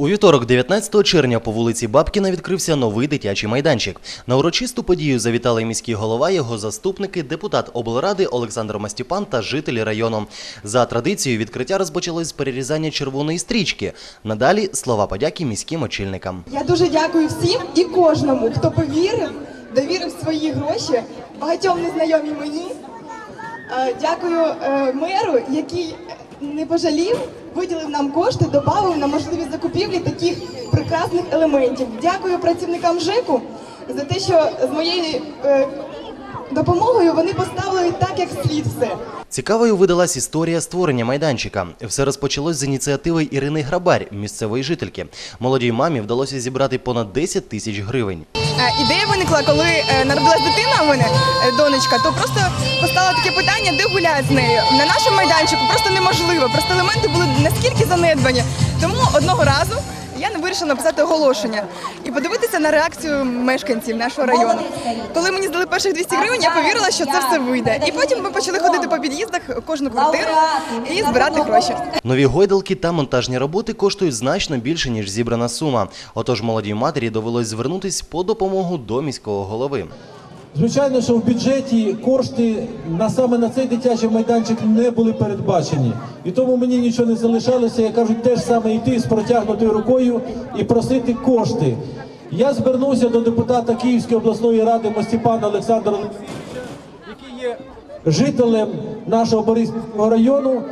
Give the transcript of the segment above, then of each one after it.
У вівторок, 19 червня, по вулиці Бабкіна відкрився новий дитячий майданчик. На урочисту подію завітали міський голова, його заступники, депутат облради Олександр Мастіпан та жителі району. За традицією відкриття розпочалось з перерізання червоної стрічки. Надалі слова подяки міським очільникам. Я дуже дякую всім і кожному, хто повірив, довірив свої гроші багатьом незнайомі мені. Е, Дякую е, меру, який не пожалів, виділив нам кошти, додав на можливість закупівлі таких прекрасних елементів. Дякую працівникам ЖЕКу за те, що з моєю е, допомогою вони поставили так, як слід все. Цікавою видалась історія створення майданчика. Все розпочалось з ініціативи Ірини Грабарь, місцевої жительки. Молодій мамі вдалося зібрати понад 10 тисяч гривень. Е, Ідея виникла, коли е, народилась дитина у мене, е, донечка, то просто постало таке питання, де гуляти з нею. На нашому майданчику просто неможливо. Просто елементи були наскільки занедбані. Тому одного разу я не вирішила написати оголошення і подивитися на реакцію мешканців нашого району. Коли мені здали перших 200 гривень, я повірила, що це все вийде. І потім ми почали ходити по під'їздах кожну квартиру і збирати гроші. Нові гойдалки та монтажні роботи коштують значно більше, ніж зібрана сума. Отож, молодій матері довелось звернутись по допомогу до міського голови. Звичайно, що в бюджеті кошти на саме на цей дитячий майданчик не були передбачені. І тому мені нічого не залишалося, я кажу, теж саме йти з протягнутою рукою і просити кошти. Я звернувся до депутата Київської обласної ради Мостіпана Олександра який є жителем нашого Бориспільського району,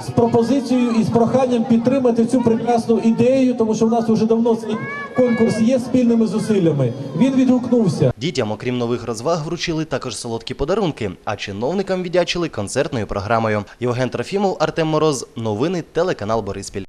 з пропозицією і з проханням підтримати цю прекрасну ідею, тому що в нас вже давно цей конкурс є спільними зусиллями. Він відгукнувся. Дітям, окрім нових розваг, вручили також солодкі подарунки, а чиновникам віддячили концертною програмою. Євген Трофімов, Артем Мороз. Новини телеканал Бориспіль.